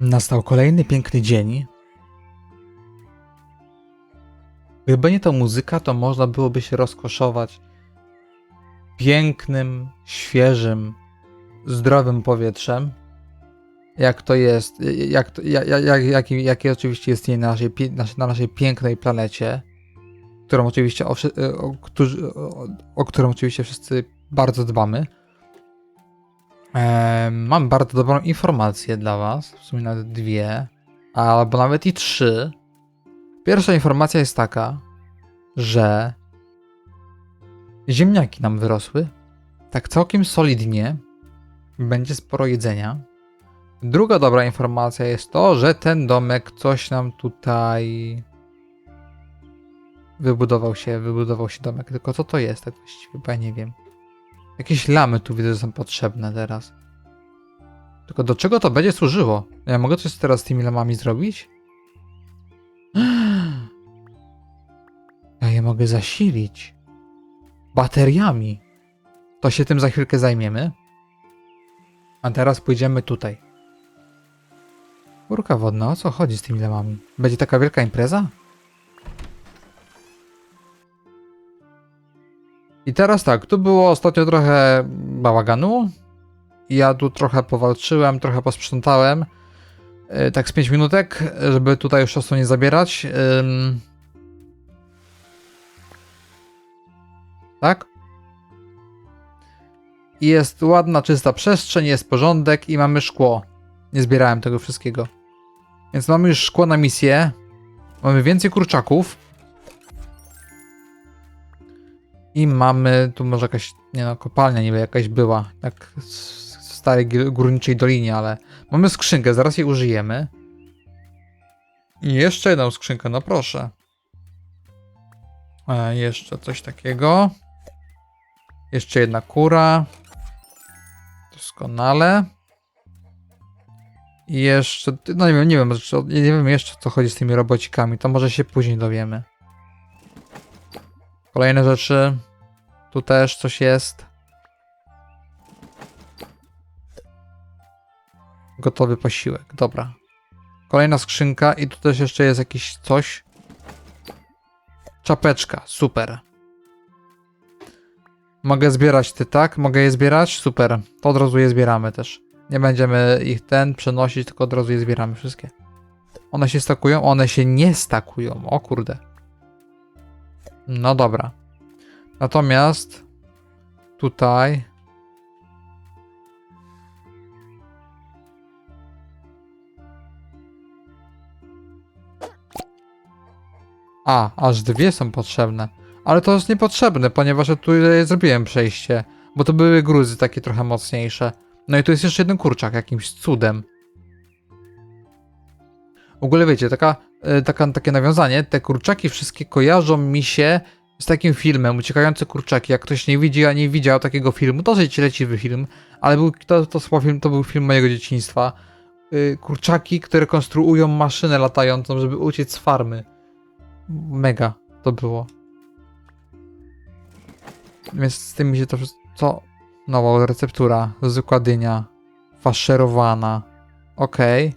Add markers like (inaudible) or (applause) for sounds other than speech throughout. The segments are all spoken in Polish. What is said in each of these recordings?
Nastał kolejny piękny dzień. Gdyby nie ta muzyka, to można byłoby się rozkoszować pięknym, świeżym, zdrowym powietrzem. Jak to jest, jak, jak, jak, jak, jakie oczywiście jest na naszej, na naszej pięknej planecie, którą oczywiście o, o, o, o którą oczywiście wszyscy bardzo dbamy. Em, mam bardzo dobrą informację dla Was, w sumie nawet dwie, albo nawet i trzy. Pierwsza informacja jest taka, że ziemniaki nam wyrosły, tak całkiem solidnie, będzie sporo jedzenia. Druga dobra informacja jest to, że ten domek coś nam tutaj wybudował się, wybudował się domek. Tylko co to jest tak właściwie, ja nie wiem. Jakieś lamy tu widzę, że są potrzebne teraz. Tylko do czego to będzie służyło? Ja mogę coś teraz z tymi lamami zrobić? Ja je mogę zasilić. Bateriami. To się tym za chwilkę zajmiemy. A teraz pójdziemy tutaj. Kurka wodna, o co chodzi z tymi lamami? Będzie taka wielka impreza? I teraz tak, tu było ostatnio trochę bałaganu. Ja tu trochę powalczyłem, trochę posprzątałem. Yy, tak z 5 minutek, żeby tutaj już czasu nie zabierać. Tak? Jest ładna, czysta przestrzeń, jest porządek i mamy szkło. Nie zbierałem tego wszystkiego. Więc mamy już szkło na misję. Mamy więcej kurczaków. I mamy, tu może jakaś, nie no, kopalnia niby jakaś była, jak w starej górniczej dolinie, ale mamy skrzynkę, zaraz jej użyjemy. I jeszcze jedną skrzynkę, no proszę. E, jeszcze coś takiego. Jeszcze jedna kura. Doskonale. I jeszcze, no nie wiem, nie wiem, nie wiem jeszcze co chodzi z tymi robocikami, to może się później dowiemy. Kolejne rzeczy. Tu też coś jest. Gotowy posiłek, dobra. Kolejna skrzynka i tu też jeszcze jest jakieś coś. Czapeczka, super. Mogę zbierać ty, tak? Mogę je zbierać? Super. To od razu je zbieramy też. Nie będziemy ich ten przenosić, tylko od razu je zbieramy wszystkie. One się stakują? One się nie stakują. O kurde. No dobra. Natomiast tutaj A, aż dwie są potrzebne. Ale to jest niepotrzebne, ponieważ ja tu zrobiłem przejście. Bo to były gruzy takie trochę mocniejsze. No i tu jest jeszcze jeden kurczak, jakimś cudem. W ogóle wiecie, taka, e, taka, takie nawiązanie, te kurczaki wszystkie kojarzą mi się z takim filmem, Uciekające kurczaki. Jak ktoś nie widzi, a nie widział takiego filmu, to żyć leciwy film, ale był, to, to, chyba film, to był film mojego dzieciństwa. Y, Kurczaki, które konstruują maszynę latającą, żeby uciec z farmy. Mega to było. Więc z tym mi się to wszystko... Nowa receptura. Zwykła dynia. Faszerowana. Okej.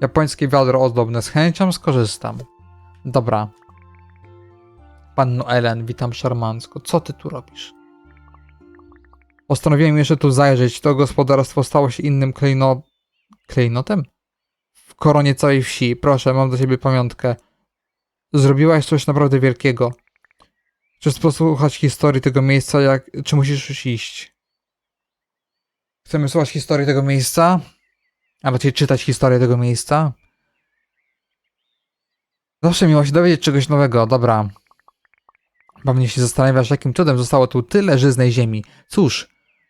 Japońskie wiadro ozdobne. Z chęcią skorzystam. Dobra. Panno Ellen, witam szarmancko. Co ty tu robisz? Postanowiłem jeszcze tu zajrzeć. To gospodarstwo stało się innym klejno... klejnotem? W koronie całej wsi. Proszę, mam do ciebie pamiątkę. Zrobiłaś coś naprawdę wielkiego. Chcesz posłuchać historii tego miejsca, jak... czy musisz już iść? Chcemy słuchać historii tego miejsca? A raczej czytać historię tego miejsca? Zawsze miło się dowiedzieć czegoś nowego, dobra. Pewnie się zastanawiasz, jakim cudem zostało tu tyle żyznej ziemi. Cóż,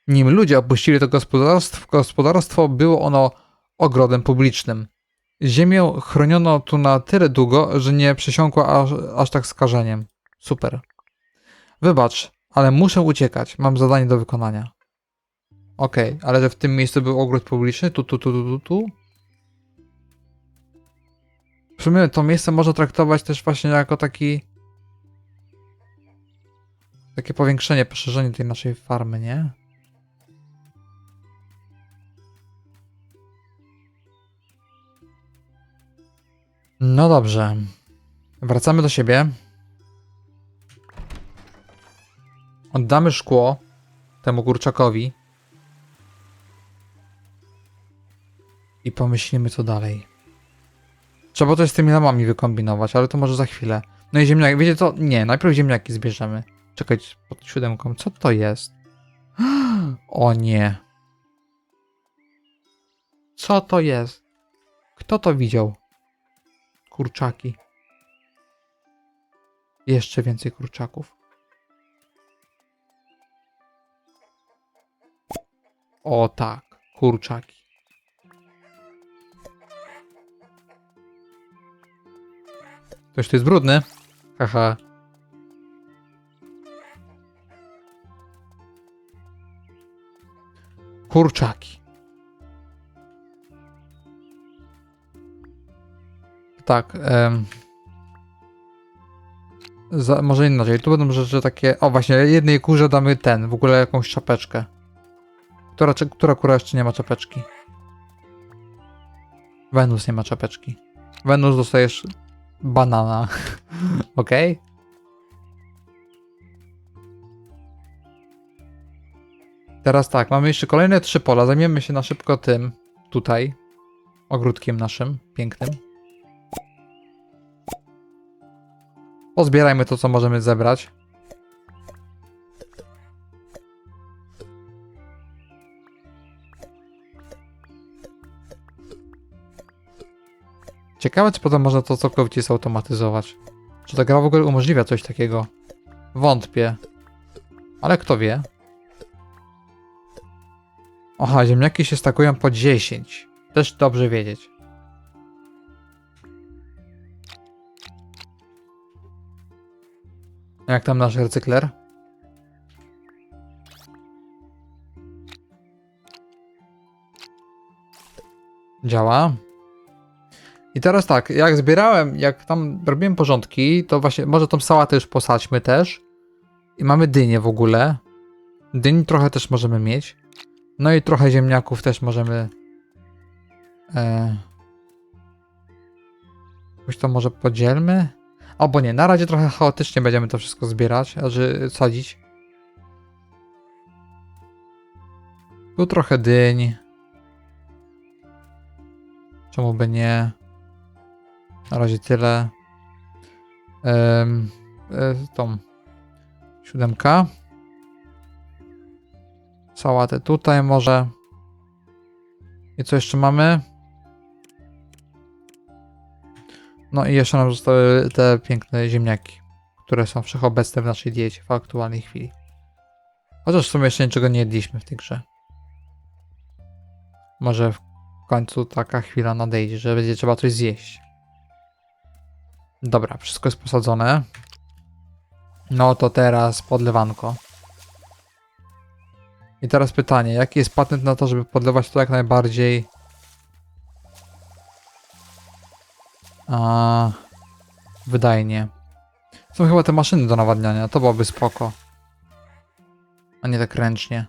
nim ludzie opuścili to gospodarstwo, gospodarstwo było ono ogrodem publicznym. Ziemię chroniono tu na tyle długo, że nie przesiąkła aż, aż tak skażeniem. Super. Wybacz, ale muszę uciekać. Mam zadanie do wykonania. Okej, ale że w tym miejscu był ogród publiczny? Tu, tu, tu, tu, tu, tu? W sumie to miejsce można traktować też właśnie jako taki... Takie powiększenie, poszerzenie tej naszej farmy, nie? No dobrze. Wracamy do siebie. Oddamy szkło temu kurczakowi. I pomyślimy co dalej. Trzeba coś z tymi lamami wykombinować, ale to może za chwilę. No i ziemniaki, wiecie co? Nie, najpierw ziemniaki zbierzemy. Czekać pod siódemką. Co to jest? (gasps) O nie. Co to jest? Kto to widział? Kurczaki. Jeszcze więcej kurczaków. O tak, kurczaki. Ktoś tu jest brudny? Haha. Kurczaki. Tak. em. Za, może inaczej. Tu będą rzeczy takie. O, właśnie, jednej kurze damy ten, w ogóle jakąś czapeczkę. Która, czy- która kura jeszcze nie ma czapeczki? Wenus nie ma czapeczki. Wenus dostajesz banana. (laughs) Okej? Teraz tak, mamy jeszcze kolejne trzy pola. Zajmiemy się na szybko tym, tutaj, ogródkiem naszym, pięknym. Pozbierajmy to, co możemy zebrać. Ciekawe, czy potem można to całkowicie zautomatyzować. Czy ta gra w ogóle umożliwia coś takiego? Wątpię. Ale kto wie? Aha, ziemniaki się stakują po 10. Też dobrze wiedzieć. Jak tam nasz recykler? Działa. I teraz tak, jak zbierałem, jak tam robiłem porządki, to właśnie, może tą sałatę już posadźmy też. I mamy dynię w ogóle. Dyń trochę też możemy mieć. No i trochę ziemniaków też możemy. E, jakoś to może podzielmy? Albo nie, na razie trochę chaotycznie będziemy to wszystko zbierać, znaczy sadzić. Tu trochę dyń. Czemu by nie? Na razie tyle. Ehm, e, tą siódemka. Sałatę tutaj może. I co jeszcze mamy? No i jeszcze nam zostały te piękne ziemniaki, które są wszechobecne w naszej diecie w aktualnej chwili. Chociaż w sumie jeszcze niczego nie jedliśmy w tej grze. Może w końcu taka chwila nadejdzie, że będzie trzeba coś zjeść. Dobra, wszystko jest posadzone. No to teraz podlewanko. I teraz pytanie, jaki jest patent na to, żeby podlewać to jak najbardziej a, wydajnie. Są chyba te maszyny do nawadniania, to byłoby spoko. A nie tak ręcznie.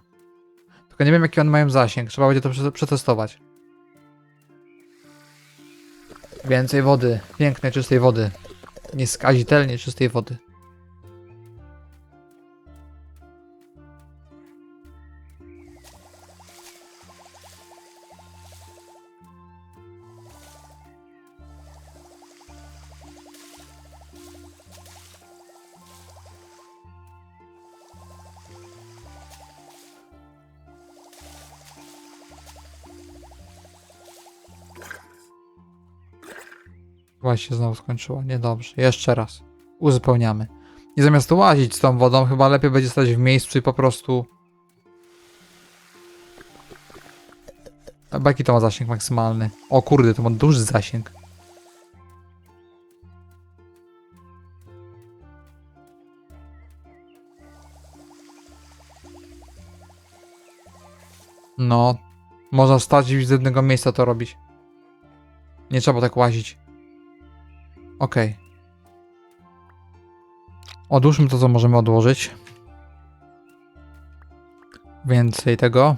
Tylko nie wiem jaki one mają zasięg, trzeba będzie to prze- przetestować. Więcej wody, pięknej, czystej wody. Nieskazitelnie czystej wody. Chyba się znowu skończyła. Niedobrze. Jeszcze raz. Uzupełniamy. I zamiast łazić z tą wodą, chyba lepiej będzie stać w miejscu i po prostu. A jaki to ma zasięg maksymalny? O kurde, to ma duży zasięg. No, można stać i z jednego miejsca to robić. Nie trzeba tak łazić. Okej. Odłóżmy to, co możemy odłożyć. Więcej tego.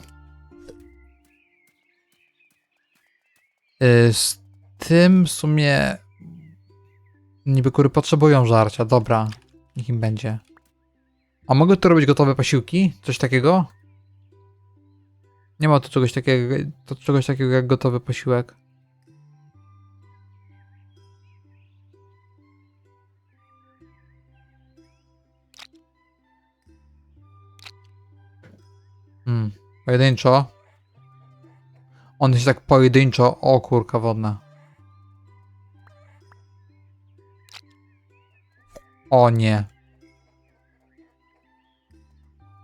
Y, Z tym w sumie Niby kury potrzebują żarcia, dobra. Niech im będzie. A mogę tu robić gotowe posiłki? Coś takiego? Nie ma tu czegoś takiego, to czegoś takiego jak gotowy posiłek. Hmm, pojedynczo. On się tak pojedynczo. O kurka wodna. O nie.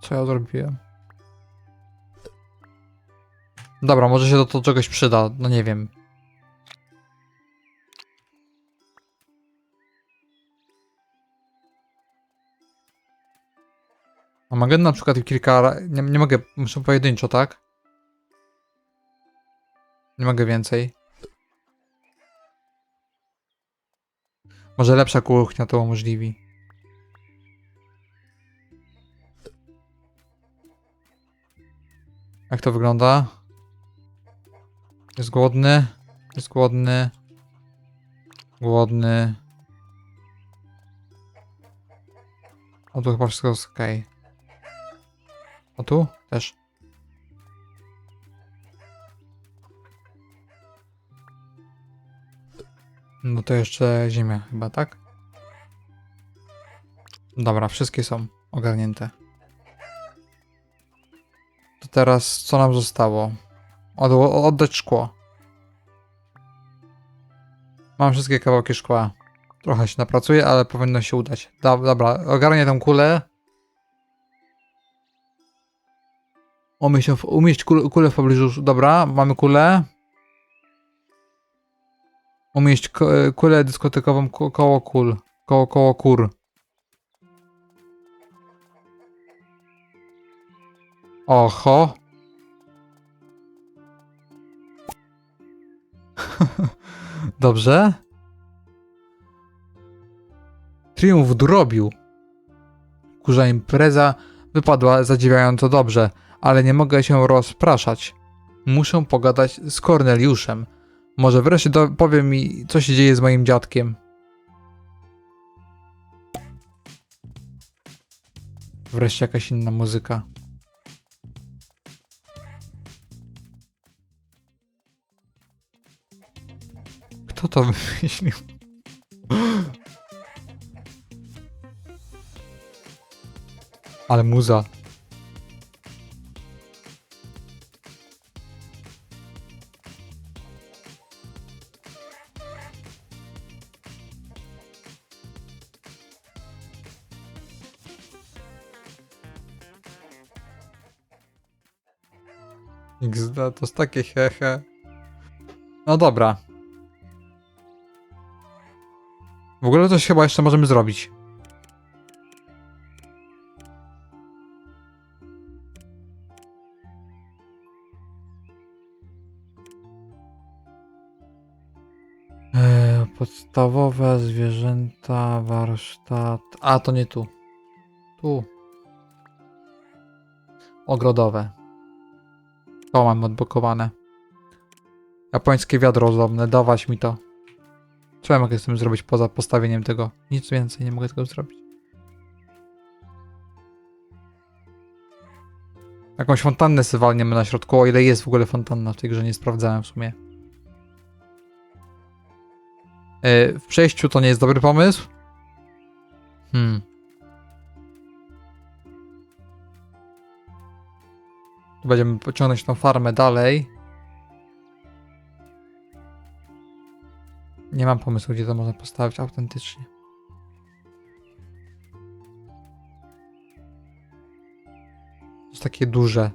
Co ja zrobiłem? Dobra, może się to, to czegoś przyda. No nie wiem. A mogę na przykład kilka. Nie, nie mogę. Muszę pojedynczo, tak? Nie mogę więcej. Może lepsza kuchnia to umożliwi. Jak to wygląda? Jest głodny? Jest głodny. Głodny. O tu chyba wszystko jest okej. O tu? Też. No to jeszcze ziemia chyba, tak? Dobra, wszystkie są ogarnięte. To teraz co nam zostało? Od, oddać szkło. Mam wszystkie kawałki szkła. Trochę się napracuję, ale powinno się udać. Da, dobra, ogarnię tą kulę. Umieść, umieść kul, kulę w pobliżu. Dobra, mamy kulę. Umieść ko, kulę dyskotekową ko, koło kul. Koło, koło kur. Oho. (laughs) Dobrze. Triumf drobił. Kurza impreza wypadła zadziwiająco dobrze, ale nie mogę się rozpraszać. Muszę pogadać z Korneliuszem. Może wreszcie powie mi, co się dzieje z moim dziadkiem. Wreszcie jakaś inna muzyka. Kto to (laughs) wymyślił? Ale muza. XD to jest takie hehe. No dobra. W ogóle coś chyba jeszcze możemy zrobić. Eee, podstawowe zwierzęta, warsztat. A to nie tu. Tu. Ogrodowe. To mam odblokowane. Japońskie wiadro ozdobne, dawać mi to. Co ja mogę z tym zrobić poza postawieniem tego? Nic więcej, nie mogę tego zrobić. Jakąś fontannę sobie walniemy na środku, o ile jest w ogóle fontanna w tej grze, nie sprawdzałem w sumie. Yy, w przejściu to nie jest dobry pomysł. Hmm. Będziemy pociągnąć tą farmę dalej. Nie mam pomysłu, gdzie to można postawić autentycznie. To jest takie duże.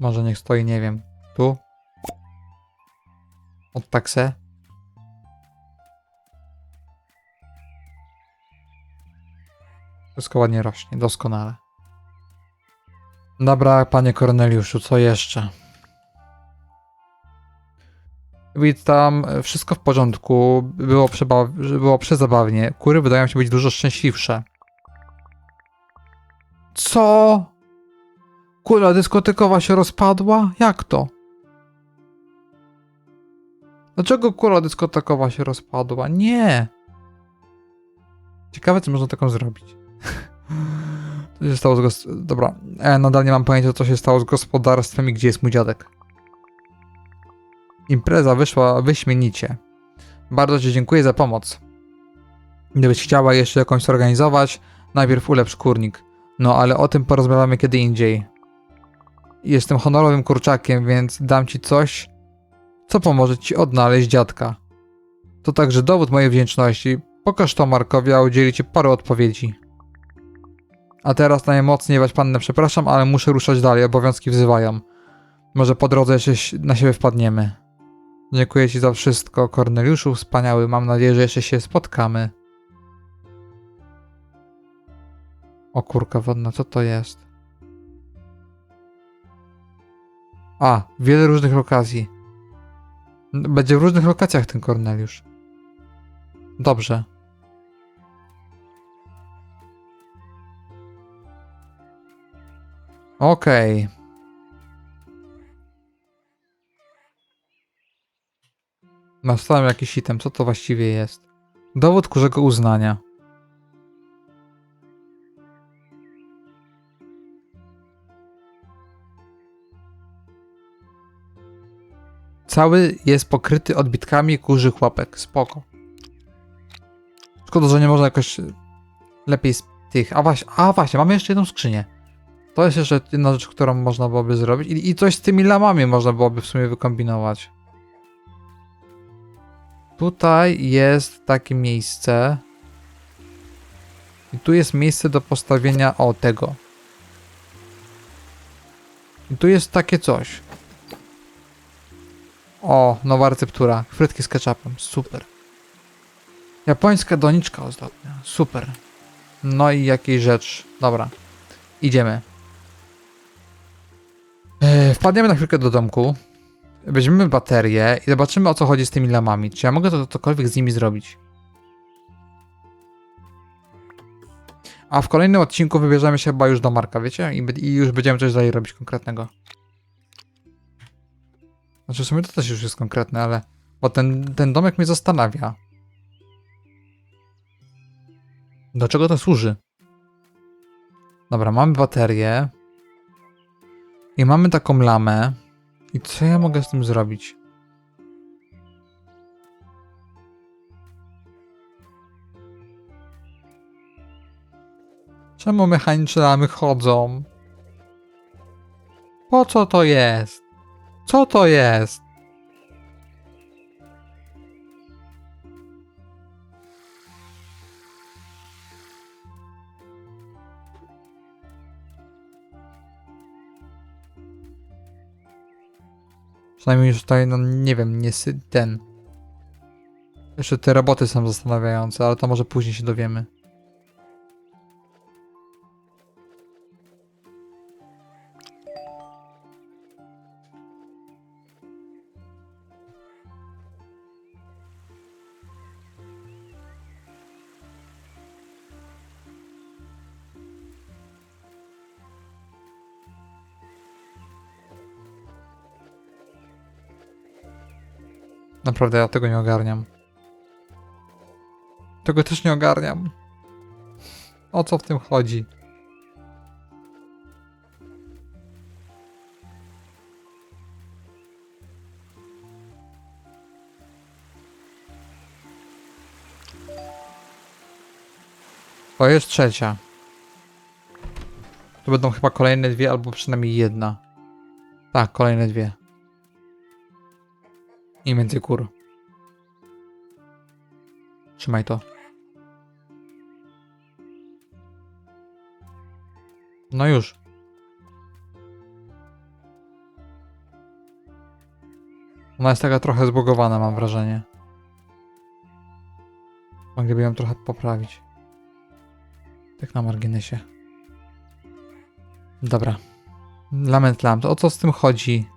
Może niech stoi, nie wiem. Tu? Od taksę? Wszystko ładnie rośnie, doskonale. Dobra, panie Korneliuszu, co jeszcze? Witam, wszystko w porządku, było, było przezabawnie. Kury wydają się być dużo szczęśliwsze. Co? Kula dyskotekowa się rozpadła? Jak to? Dlaczego kula dyskotekowa się rozpadła? Nie! Ciekawe, co można taką zrobić. (laughs) Co się stało z gos- Dobra, e, nadal nie mam pojęcia, co się stało z gospodarstwem i gdzie jest mój dziadek. Impreza wyszła wyśmienicie. Bardzo Ci dziękuję za pomoc. Gdybyś chciała jeszcze jakąś zorganizować, najpierw ulepsz kurnik. No, ale o tym porozmawiamy kiedy indziej. Jestem honorowym kurczakiem, więc dam Ci coś, co pomoże Ci odnaleźć dziadka. To także dowód mojej wdzięczności. Pokaż to Markowi, a udzieli Ci paru odpowiedzi. A teraz najmocniej wać pannę przepraszam, ale muszę ruszać dalej, obowiązki wzywają. Może po drodze jeszcze na siebie wpadniemy. Dziękuję Ci za wszystko, Korneliuszu, wspaniały. Mam nadzieję, że jeszcze się spotkamy. O kurka wodna, co to jest? A, wiele różnych lokacji. N- Będzie w różnych lokacjach ten Korneliusz. Dobrze. Okej. Nastałem jakiś item. Co to właściwie jest? Dowód kurzego uznania. Cały jest pokryty odbitkami kurzych łapek. Spoko. Szkoda, że nie można jakoś lepiej z tych. A właśnie, a właśnie, mamy jeszcze jedną skrzynię. To jest jeszcze jedna rzecz, którą można byłoby zrobić. I, I coś z tymi lamami można byłoby w sumie wykombinować. Tutaj jest takie miejsce. I tu jest miejsce do postawienia o tego. I tu jest takie coś. O, nowa receptura. Frytki z ketchupem. Super. Japońska doniczka ostatnia. Super. No i jakiej rzecz. Dobra. Idziemy. E, wpadniemy na chwilkę do domku. Weźmiemy baterię i zobaczymy o co chodzi z tymi lamami. Czy ja mogę to cokolwiek z nimi zrobić? A w kolejnym odcinku wybierzemy się chyba już do Marka, wiecie? I, I już będziemy coś dalej robić konkretnego. Znaczy w sumie to też już jest konkretne, ale... Bo ten, ten domek mnie zastanawia. Do czego to służy? Dobra, mamy baterię. I mamy taką lamę. I co ja mogę z tym zrobić? Czemu mechaniczne lamy chodzą? Po co to jest? Co to jest? Przynajmniej już tutaj, no nie wiem, nie ten. Jeszcze te roboty są zastanawiające, ale to może później się dowiemy. Naprawdę ja tego nie ogarniam. Tego też nie ogarniam. O co w tym chodzi? To jest trzecia. Tu będą chyba kolejne dwie, albo przynajmniej jedna. Tak, kolejne dwie. I między kur. Trzymaj to. No już. Ona jest taka trochę zbugowana, mam wrażenie. Mogliby ją trochę poprawić. Tak na marginesie. Dobra. Lament lamp. O co z tym chodzi?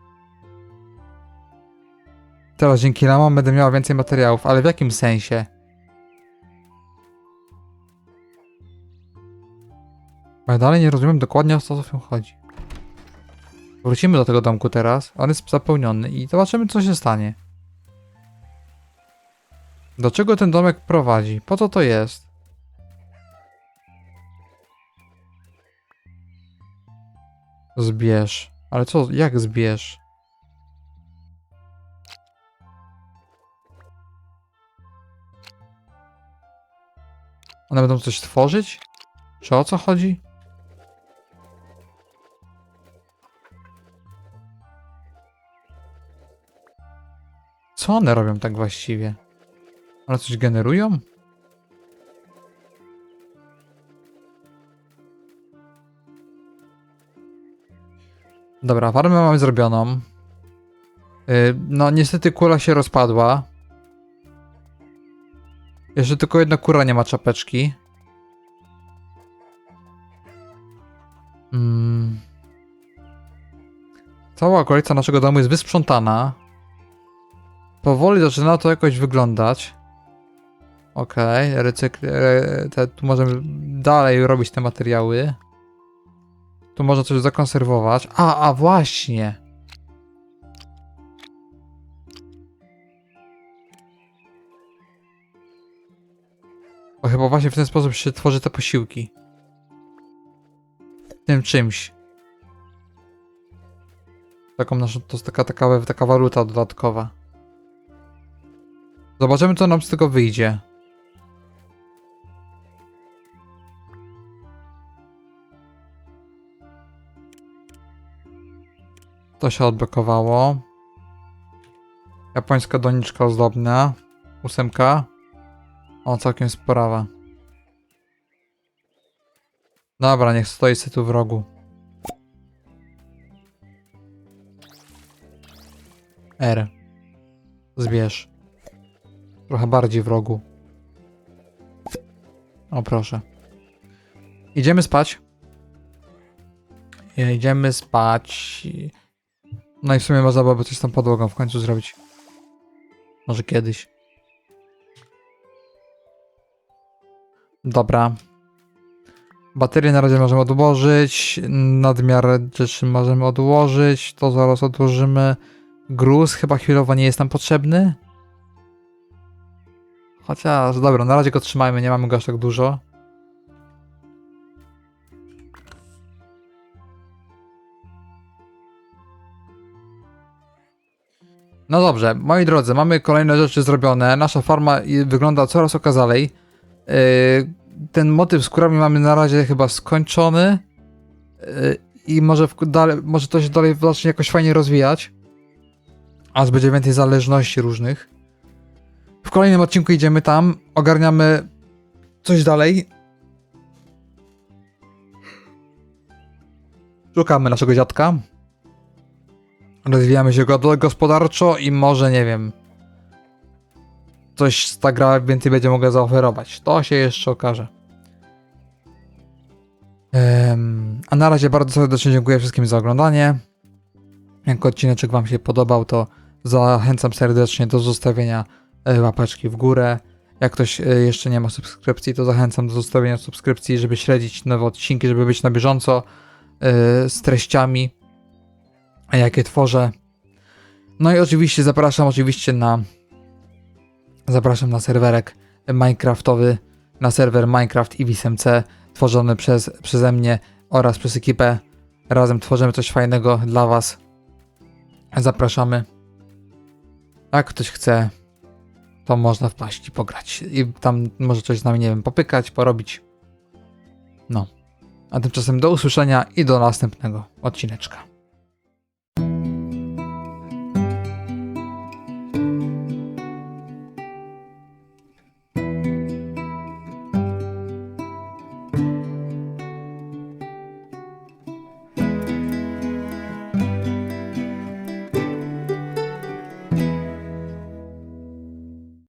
Teraz dzięki lamom będę miała więcej materiałów, ale w jakim sensie? Ja dalej nie rozumiem dokładnie o co w tym chodzi. Wrócimy do tego domku teraz. On jest zapełniony i zobaczymy, co się stanie. Do czego ten domek prowadzi? Po co to jest? Zbierz. Ale co? Jak zbierz? One będą coś tworzyć? Czy o co chodzi? Co one robią tak właściwie? One coś generują? Dobra, farmę mamy zrobioną. Yy, no, niestety kula się rozpadła. Jeszcze tylko jedna kura nie ma czapeczki. Mm. Cała okolica naszego domu jest wysprzątana. Powoli zaczyna to jakoś wyglądać. Okej, recykl... re- te- Tu możemy dalej robić te materiały. Tu można coś zakonserwować. A, a właśnie! Bo chyba właśnie w ten sposób się tworzy te posiłki. Tym czymś. Taką naszą, to jest taka, taka, taka waluta dodatkowa. Zobaczymy, co nam z tego wyjdzie. To się odblokowało. Japońska doniczka ozdobna. Ósemka. O, całkiem sprawa. Dobra, niech stoi sobie tu w rogu. R. Zbierz. Trochę bardziej w rogu. O, proszę. Idziemy spać. Idziemy spać. No i w sumie można byłoby coś z tą podłogą w końcu zrobić. Może kiedyś. Dobra. Baterię na razie możemy odłożyć. Nadmiar rzeczy możemy odłożyć. To zaraz odłożymy. Gruz chyba chwilowo nie jest nam potrzebny. Chociaż, dobra, na razie go trzymajmy, nie mamy go aż tak dużo. No dobrze, moi drodzy, mamy kolejne rzeczy zrobione. Nasza farma wygląda coraz okazalej. Yy, ten motyw z kurami mamy na razie chyba skończony. Yy, I może, w, dalej, może to się dalej zacznie jakoś fajnie rozwijać. Aż będzie więcej zależności różnych. W kolejnym odcinku idziemy tam, ogarniamy coś dalej. Szukamy naszego dziadka. Rozwijamy się go gospodarczo i może, nie wiem, coś ta gra więcej będzie mogła zaoferować. To się jeszcze okaże. Em, a na razie bardzo serdecznie dziękuję wszystkim za oglądanie. Jak odcineczek Wam się podobał, to zachęcam serdecznie do zostawienia e, łapeczki w górę. Jak ktoś e, jeszcze nie ma subskrypcji, to zachęcam do zostawienia subskrypcji, żeby śledzić nowe odcinki, żeby być na bieżąco e, z treściami, jakie tworzę. No i oczywiście zapraszam oczywiście na zapraszam na serwerek Minecraftowy, na serwer Minecraft i WSMC tworzony przez, przeze mnie oraz przez ekipę. Razem tworzymy coś fajnego dla Was. Zapraszamy. Jak ktoś chce, to można wpaść i pograć. I tam może coś z nami, nie wiem, popykać, porobić. No. A tymczasem do usłyszenia i do następnego odcineczka.